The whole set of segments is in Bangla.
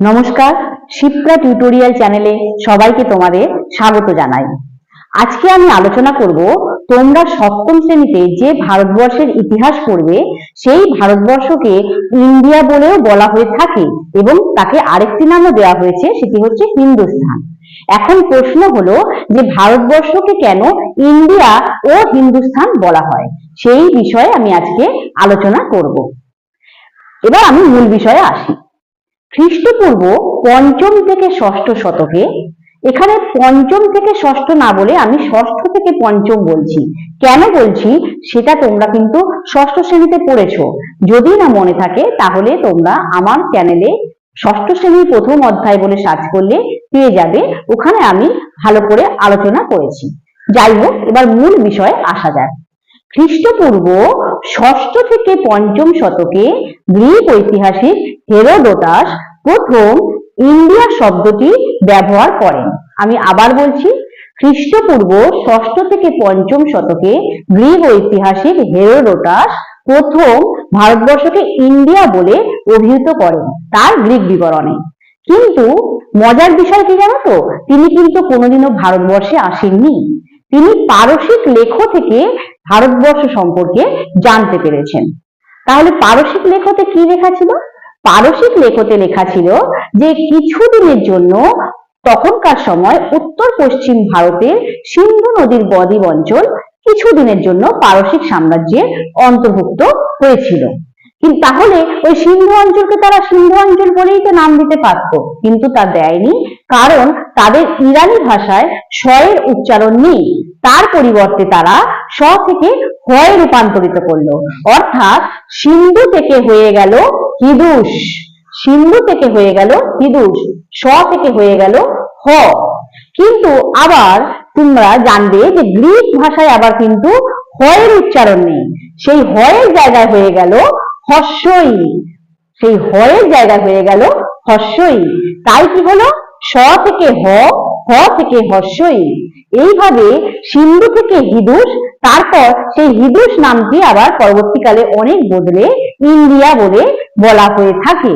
নমস্কার, শিপ্রা টিউটোরিয়াল চ্যানেলে সবাইকে তোমাদের স্বাগত জানাই। আজকে আমি আলোচনা করব তোমরা সপ্তম শ্রেণীতে যে ভারতবর্ষের ইতিহাস পড়বে, সেই ভারতবর্ষকে ইন্ডিয়া বলেও বলা হয়ে থাকে এবং তাকে আরেকটি নামও দেওয়া হয়েছে, সেটি হচ্ছে হিন্দুস্থান। এখন প্রশ্ন হলো যে ভারতবর্ষকে কেন ইন্ডিয়া ও হিন্দুস্থান বলা হয়? সেই বিষয়ে আমি আজকে আলোচনা করব। এবার আমি মূল বিষয়ে আসি। খ্রিস্টপূর্ব পঞ্চম থেকে ষষ্ঠ শতকে, এখানে পঞ্চম থেকে ষষ্ঠ না বলে আমি ষষ্ঠ থেকে পঞ্চম বলছি। কেন বলছি? সেটা তোমরা কিন্তু ষষ্ঠ শ্রেণীতে পড়েছো। যদি না মনে থাকে, তাহলে তোমরা আমার চ্যানেলে ষষ্ঠ শ্রেণির প্রথম অধ্যায় বলে সার্চ করলে পেয়ে যাবে। ওখানে আমি ভালো করে আলোচনা করেছি। যাই হোক, এবার মূল বিষয়ে আসা যাক। খ্রিস্টপূর্ব ষষ্ঠ থেকে পঞ্চম শতকে গ্রিক ঐতিহাসিক হেরোডোটাস প্রথম ইন্ডিয়া শব্দটি ব্যবহার করেন। আমি আবার বলছি, খ্রিস্টপূর্ব ষষ্ঠ থেকে পঞ্চম শতকে গ্রিক ঐতিহাসিক হেরোডোটাস প্রথম ভারতবর্ষকে ইন্ডিয়া বলে অভিহিত করেন তার গ্রিক বিবরণে। কিন্তু মজার বিষয় কি জানো তো? তিনি কিন্তু কোনোদিনও ভারতবর্ষে আসেননি। তিনি পারসিক লেখ থেকে ভারতবর্ষ সম্পর্কে জানতে পেরেছেন। তাহলে পারসিক লেখতে কি লেখা ছিল? পারসিক লেখতে লেখা ছিল যে কিছুদিনের জন্য তখনকার সময় উত্তর পশ্চিম ভারতের সিন্ধু নদীর বদ্বীপ অঞ্চল কিছুদিনের জন্য পারসিক সাম্রাজ্যের অন্তর্ভুক্ত হয়েছিল। কিন্তু তাহলে ওই সিন্ধু অঞ্চলকে তারা সিন্ধু অঞ্চল বলেই তো নাম দিতে পারত, কিন্তু তা দেয়নি, কারণ তাদের ইরানি ভাষায় স্বয়ের উচ্চারণ নেই, তার পরিবর্তে তারা স থেকে হয়ে রূপান্তরিত করল, অর্থাৎ সিন্ধু থেকে হয়ে গেল হিদুস সিন্ধু থেকে হয়ে গেল হিদুস স থেকে হয়ে গেল হ। কিন্তু আবার তোমরা জানবে যে গ্রিক ভাষায় আবার কিন্তু হয়ের উচ্চারণ নেই, সেই হয়ের জায়গায় হয়ে গেল হস্যই সেই হয়ের জায়গা হয়ে গেল হস্যই তাই কি হলো? স থেকে হ হ থেকে হস্যই এইভাবে সিন্ধু থেকে হিদুস তারপর সেই হিদুস নামটি আবার পরবর্তীকালে অনেক বদলে ইন্ডিয়া বলে বলা হয়ে থাকে।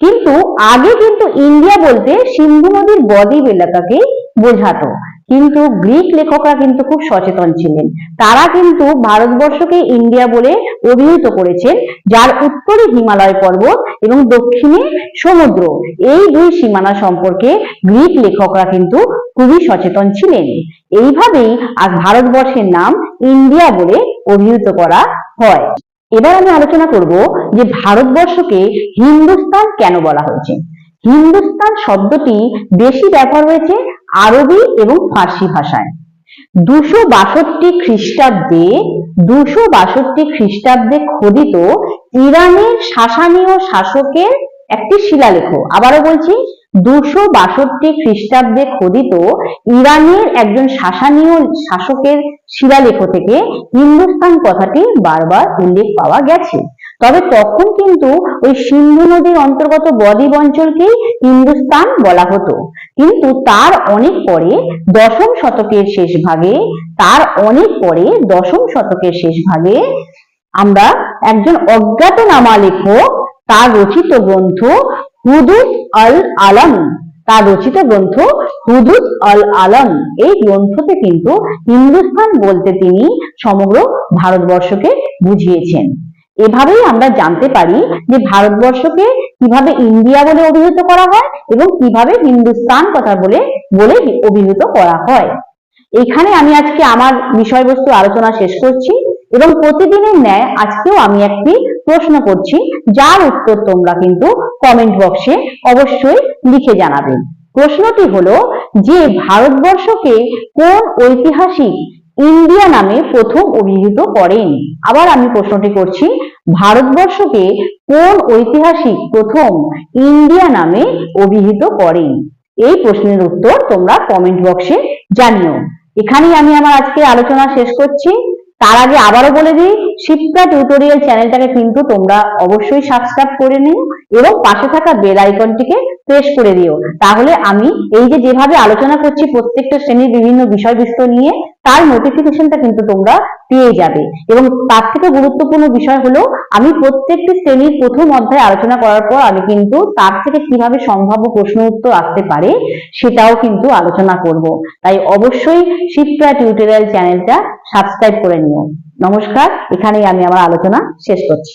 কিন্তু আগে কিন্তু ইন্ডিয়া বলতে সিন্ধু নদীর বদ্বীপ এলাকাকে বোঝাতো। কিন্তু গ্রিক লেখকরা কিন্তু খুব সচেতন ছিলেন। তারা কিন্তু ভারতবর্ষকে ইন্ডিয়া বলে অভিহিত করেছেন, যার উত্তরে হিমালয় পর্বত এবং দক্ষিণে সমুদ্র। এই দুই সীমানা সম্পর্কে গ্রিক লেখকরা কিন্তু খুবই সচেতন ছিলেন। এইভাবেই আজ ভারতবর্ষের নাম ইন্ডিয়া বলে অভিহিত করা হয়। এবার আমি আলোচনা করব যে ভারতবর্ষকে হিন্দুস্তান কেন বলা হয়েছে। হিন্দুস্তান শব্দটি বেশি ব্যবহার হয়েছে আরবি এবং ফার্সি ভাষায়। দুশো বাষট্টি খ্রিস্টাব্দে, দুশো বাষট্টি খ্রিস্টাব্দে খোদিত ইরানের শাসানীয় শাসকের একটি শিলালেখ। আবারও বলছি, দুশো বাষট্টি খ্রিস্টাব্দে খোদিত ইরানের একজন শাসানীয় শাসকের শিলালেখ থেকে হিন্দুস্তান কথাটি বারবার উল্লেখ পাওয়া গেছে। তবে তখন কিন্তু ওই সিন্ধু নদীর অন্তর্গত বদ্বীপ অঞ্চলকেই হিন্দুস্তান বলা হতো। কিন্তু তার অনেক পরে দশম শতকের শেষ ভাগে, তার অনেক পরে দশম শতকের শেষ ভাগে আমরা একজন অজ্ঞাতনামা লেখক, তার রচিত গ্রন্থ হুদুদ আল আলম, তার রচিত গ্রন্থ হুদুদ আল আলম। এই গ্রন্থতে কিন্তু হিন্দুস্তান বলতে তিনি সমগ্র ভারতবর্ষকে বুঝিয়েছেন। এভাবেই আমরা জানতে পারি যে ভারতবর্ষকে কীভাবে ইন্ডিয়া বলে অভিহিত করা হয় এবং কীভাবে হিন্দুস্তান কথা বলে বলে অভিহিত করা হয়। এখানে আমি আজকে আমার বিষয়বস্তু আলোচনা শেষ করছি এবং প্রতিদিনের ন্যায় আজকেও আমি একটি প্রশ্ন করছি, যার উত্তর তোমরা কিন্তু কমেন্ট বক্সে অবশ্যই লিখে জানাবে। প্রশ্নটি হলো, যে ভারতবর্ষকে কোন ঐতিহাসিক ইন্ডিয়া নামে প্রথম অভিহিত করেন। আবার আমি প্রশ্নটি করছি, ভারতবর্ষকে কোন ঐতিহাসিক প্রথম ইন্ডিয়া নামে অভিহিত করেন? এই প্রশ্নের উত্তর তোমরা কমেন্ট বক্সে জানিও। এখানেই আমি আমার আজকে আলোচনা শেষ করছি। তার আগে আবারও বলে দিই, শিপ্রা টিউটোরিয়াল চ্যানেলটাকে কিন্তু তোমরা অবশ্যই সাবস্ক্রাইব করে নিও এবং পাশে থাকা বেল আইকনটিকে প্রেস করে দিও। তাহলে আমি এই যে যেভাবে আলোচনা করছি প্রত্যেকটা শ্রেণির বিভিন্ন বিষয়বস্তু নিয়ে তার নোটিফিকেশনটা কিন্তু তোমরা পেয়ে যাবে। এবং তার থেকে গুরুত্বপূর্ণ বিষয় হলো, আমি প্রত্যেকটি শ্রেণির প্রথম অধ্যায় আলোচনা করার পর আমি কিন্তু তার থেকে কীভাবে সম্ভাব্য প্রশ্ন উত্তর আসতে পারে সেটাও কিন্তু আলোচনা করব। তাই অবশ্যই শিপ্রা টিউটোরিয়াল চ্যানেলটা সাবস্ক্রাইব করে নিও। নমস্কার, এখানেই আমি আমার আলোচনা শেষ করছি।